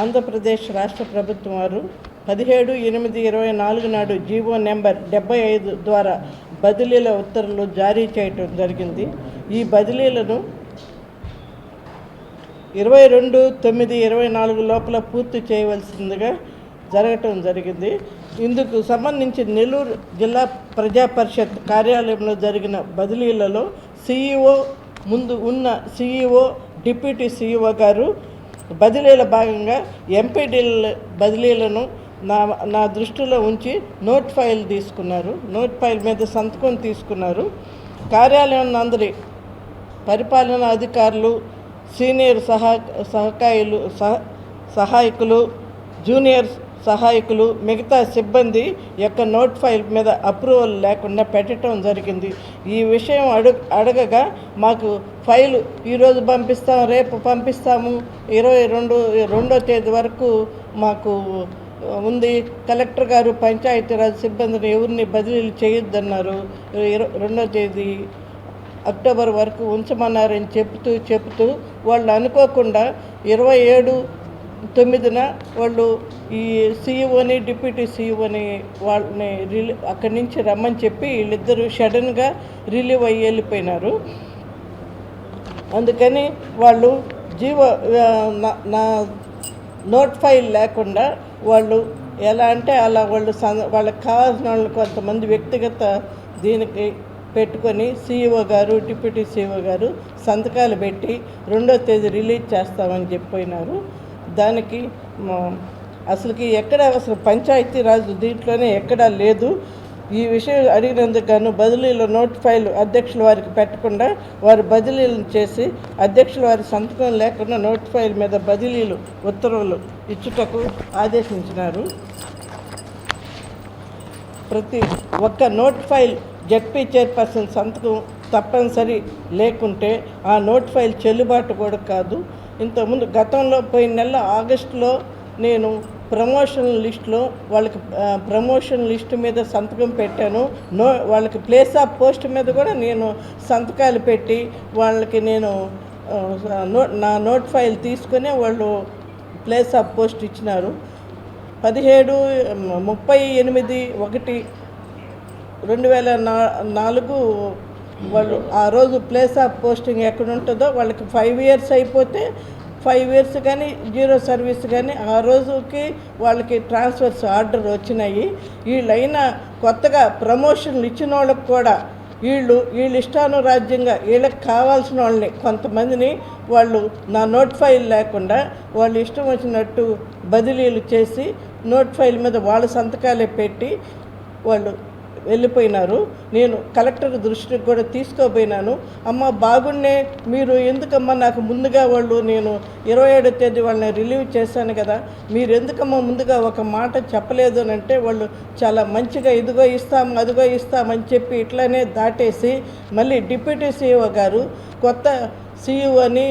ఆంధ్రప్రదేశ్ రాష్ట్ర ప్రభుత్వం వారు పదిహేడు ఎనిమిది ఇరవై నాలుగు నాడు జీవో నెంబర్ డెబ్బై ఐదు ద్వారా బదిలీల ఉత్తర్వులు జారీ చేయటం జరిగింది. ఈ బదిలీలను ఇరవై రెండు తొమ్మిది ఇరవై నాలుగు లోపల పూర్తి చేయవలసిందిగా జరగటం జరిగింది. ఇందుకు సంబంధించి నెల్లూరు జిల్లా ప్రజా పరిషత్ కార్యాలయంలో జరిగిన బదిలీలలో సిఈఓ ముందు ఉన్న సీఈఓ డిప్యూటీ సీఈఓ గారు బదిలీల భాగంగా ఎంపీడీల బదిలీలను నా నా దృష్టిలో ఉంచి నోట్ ఫైల్ తీసుకున్నారు. నోట్ ఫైల్ మీద సంతకం తీసుకున్నారు. కార్యాలయం అందరి పరిపాలనా అధికారులు సీనియర్ సహా సహకాయులు సహ సహాయకులు జూనియర్ సహాయకులు మిగతా సిబ్బంది యొక్క నోట్ ఫైల్ మీద అప్రూవల్ లేకుండా పెట్టడం జరిగింది. ఈ విషయం అడుగ అడగగా మాకు ఫైలు ఈరోజు పంపిస్తాం రేపు పంపిస్తాము. ఇరవై రెండు రెండో తేదీ వరకు మాకు ఉంది. కలెక్టర్ గారు పంచాయతీరాజ్ సిబ్బందిని ఎవరిని బదిలీలు చేయొద్దన్నారు. రెండో తేదీ అక్టోబర్ వరకు ఉంచమన్నారని చెప్తూ చెప్తూ వాళ్ళు అనుకోకుండా ఇరవై ఏడు తొమ్మిదిన వాళ్ళు ఈ సీఈఓని డిప్యూటీ సీఈఓని వాళ్ళని రిలీ అక్కడి నుంచి రమ్మని చెప్పి వీళ్ళిద్దరూ సడన్గా రిలీవ్ అయ్యి వెళ్ళిపోయినారు. అందుకని వాళ్ళు జీవో నా- నా నోట్ ఫైల్ లేకుండా వాళ్ళు ఎలా అంటే అలా వాళ్ళు సంద వాళ్ళకి కావాల్సిన వాళ్ళు కొంతమంది వ్యక్తిగత దీనికి పెట్టుకొని సీఈఓ గారు డిప్యూటీ సీఈఓ గారు సంతకాలు పెట్టి రెండో తేదీ రిలీజ్ చేస్తామని చెప్పిపోయినారు దానికి అసలుకి ఎక్కడ అసలు పంచాయతీ రాజు దీంట్లోనే ఎక్కడా లేదు. ఈ విషయం అడిగినందుకు గాను బదిలీలో నోట్ ఫైల్ అధ్యక్షుల వారికి పెట్టకుండా వారు బదిలీలను చేసి అధ్యక్షుల వారి సంతకం లేకుండా నోట్ ఫైల్ మీద బదిలీలు ఉత్తర్వులు ఇచ్చుటకు ఆదేశించినారు. ప్రతి ఒక్క నోట్ ఫైల్ జడ్పీ చైర్పర్సన్ సంతకం తప్పనిసరి లేకుంటే ఆ నోట్ ఫైల్ చెల్లుబాటు కూడా కాదు. ఇంతకుముందు గతంలో పోయిన నెల ఆగస్టులో నేను ప్రమోషన్ లిస్ట్లో వాళ్ళకి ప్రమోషన్ లిస్ట్ మీద సంతకం పెట్టాను. నో వాళ్ళకి ప్లేస్ ఆఫ్ పోస్ట్ మీద కూడా నేను సంతకాలు పెట్టి వాళ్ళకి నేను నో నా నోట్ ఫైల్ తీసుకునే వాళ్ళు ప్లేస్ ఆఫ్ పోస్ట్ ఇచ్చినారు. పదిహేడు ముప్పై ఎనిమిది ఒకటి రెండు వేల నా నాలుగు వాళ్ళు ఆ రోజు ప్లేస్ ఆఫ్ పోస్టింగ్ ఎక్కడ ఉంటుందో వాళ్ళకి ఫైవ్ ఇయర్స్ అయిపోతే ఫైవ్ ఇయర్స్ కానీ జీరో సర్వీస్ కానీ ఆ రోజుకి వాళ్ళకి ట్రాన్స్ఫర్స్ ఆర్డర్ వచ్చినాయి. వీళ్ళైనా కొత్తగా ప్రమోషన్లు ఇచ్చిన వాళ్ళకి కూడా వీళ్ళు వీళ్ళు ఇష్టానురాజ్యంగా వీళ్ళకి కావాల్సిన వాళ్ళని కొంతమందిని వాళ్ళు నా నోట్ ఫైల్ లేకుండా వాళ్ళు ఇష్టం వచ్చినట్టు బదిలీలు చేసి నోట్ ఫైల్ మీద వాళ్ళ సంతకాలే పెట్టి వాళ్ళు వెళ్ళిపోయినారు. నేను కలెక్టర్ దృష్టికి కూడా తీసుకోపోయినాను అమ్మ బాగున్నే మీరు ఎందుకమ్మా నాకు ముందుగా వాళ్ళు నేను ఇరవై ఏడో తేదీ వాళ్ళని రిలీవ్ చేశాను కదా మీరు ఎందుకమ్మా ముందుగా ఒక మాట చెప్పలేదు అని అంటే వాళ్ళు చాలా మంచిగా ఇదిగో ఇస్తాం అదిగో ఇస్తామని చెప్పి ఇట్లానే దాటేసి మళ్ళీ డిప్యూటీ సీఈఓ గారు కొత్త సీఈఓని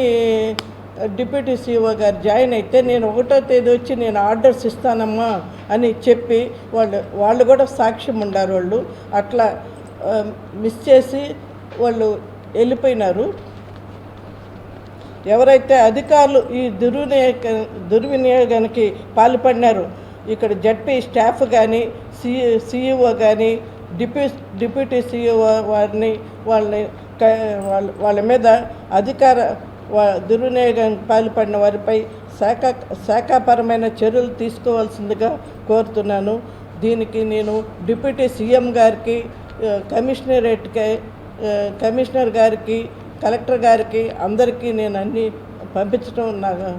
డిప్యూటీ సీఈఓ గారు జాయిన్ అయితే నేను ఒకటో తేదీ వచ్చి నేను ఆర్డర్స్ ఇస్తానమ్మా అని చెప్పి వాళ్ళు వాళ్ళు కూడా సాక్ష్యం ఉండారు వాళ్ళు. అట్లా మిస్ చేసి వాళ్ళు వెళ్ళిపోయినారు. ఎవరైతే అధికారులు ఈ దుర్వినియోగ దుర్వినియోగానికి పాల్పడినారు ఇక్కడ జడ్పీ స్టాఫ్ కానీ సి సిఇఓ కానీ డిప్యూ డిప్యూటీ సిఇఓ వారిని వాళ్ళని వాళ్ళ వాళ్ళ మీద అధికార దుర్వినియోగానికి పాల్పడిన వారిపై శాఖ శాఖాపరమైన చర్యలు తీసుకోవాల్సిందిగా కోరుతున్నాను. దీనికి నేను డిప్యూటీ సీఎం గారికి కమిషనరేట్కి కమిషనర్ గారికి కలెక్టర్ గారికి అందరికీ నేను అన్నీ పంపించడం నాకు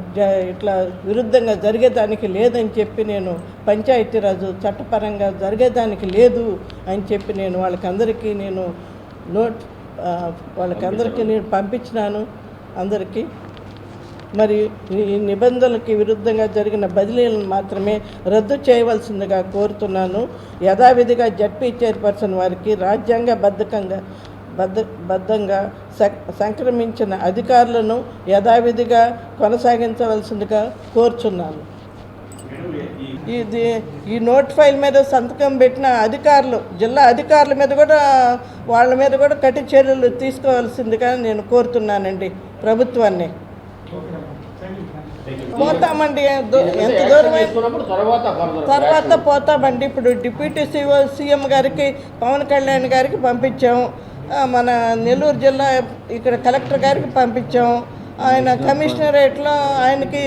ఇట్లా విరుద్ధంగా జరిగేదానికి లేదని చెప్పి నేను పంచాయతీరాజు చట్టపరంగా జరిగేదానికి లేదు అని చెప్పి నేను వాళ్ళకందరికీ నేను నోట్ వాళ్ళకందరికీ నేను పంపించినాను. అందరికీ. మరి ఈ నిబంధనలకి విరుద్ధంగా జరిగిన బదిలీలను మాత్రమే రద్దు చేయవలసిందిగా కోరుతున్నాను. యథావిధిగా జడ్పీ చైర్పర్సన్ వారికి రాజ్యాంగ బద్ధకంగా బద్ధ బద్ధంగా సంక్రమించిన అధికారులను యథావిధిగా కొనసాగించవలసిందిగా కోరుచున్నాను. ఇది ఈ నోట్ ఫైల్ మీద సంతకం పెట్టిన అధికారులు జిల్లా అధికారుల మీద కూడా వాళ్ళ మీద కూడా కఠిన చర్యలు తీసుకోవాల్సిందిగా నేను కోరుతున్నానండి. ప్రభుత్వాన్ని. పోతామండి ఎంత దూరం తర్వాత. పోతామండి. ఇప్పుడు డిప్యూటీ సీఓ సీఎం గారికి పవన్ కళ్యాణ్ గారికి పంపించాము మన నెల్లూరు జిల్లా ఇక్కడ కలెక్టర్ గారికి పంపించాము ఆయన కమిషనరేట్లో ఆయనకి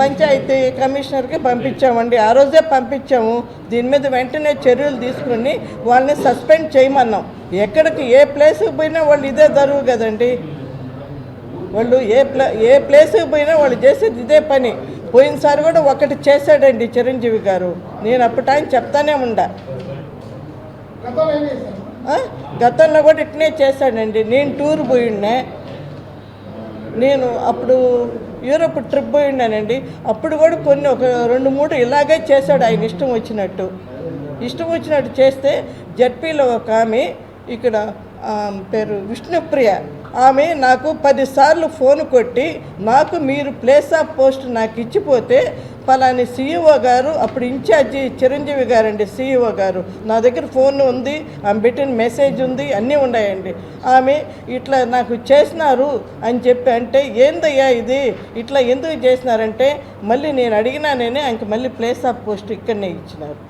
పంచాయతీ. కమిషనర్కి పంపించామండి. ఆ రోజే పంపించాము. దీని మీద వెంటనే చర్యలు తీసుకుని వాళ్ళని సస్పెండ్ చేయమన్నాం. ఎక్కడికి ఏ ప్లేస్కి పోయినా వాళ్ళు ఇదే జరుగు కదండి. వాళ్ళు ఏ ప్లే ఏ ప్లేస్కి పోయినా వాళ్ళు చేసేది ఇదే పని. పోయినసారి కూడా ఒకటి చేశాడండి చిరంజీవి గారు. నేను అప్పటి ఆయన చెప్తానే ఉండా? గతంలో కూడా ఇట్నే చేశాడండి. నేను టూర్ పోయిన్నే నేను అప్పుడు యూరోప్ ట్రిప్ పోయినానండి అప్పుడు కూడా కొన్ని ఒక రెండు మూడు ఇలాగే చేశాడు ఆయన ఇష్టం వచ్చినట్టు. ఇష్టం వచ్చినట్టు చేస్తే జడ్పీలో ఒక ఆమె ఇక్కడ పేరు విష్ణుప్రియ. ఆమె నాకు పదిసార్లు ఫోన్ కొట్టి నాకు మీరు ప్లేస్ ఆఫ్ పోస్ట్ నాకు ఇచ్చిపోతే పలాని సీఈఓ గారు అప్పుడు ఇన్ఛార్జి చిరంజీవి గారండి సీఈఓ గారు. నా దగ్గర ఫోన్ ఉంది ఆమె పెట్టిన మెసేజ్ ఉంది అన్నీ ఉన్నాయండి. ఆమె ఇట్లా నాకు చేసినారు అని చెప్పి అంటే ఏందయ్యా ఇది? ఇట్లా ఎందుకు చేసినారంటే మళ్ళీ నేను అడిగినా నేనే ఆయనకి మళ్ళీ ప్లేస్ ఆఫ్ పోస్ట్ ఇక్కడనే ఇచ్చినారు.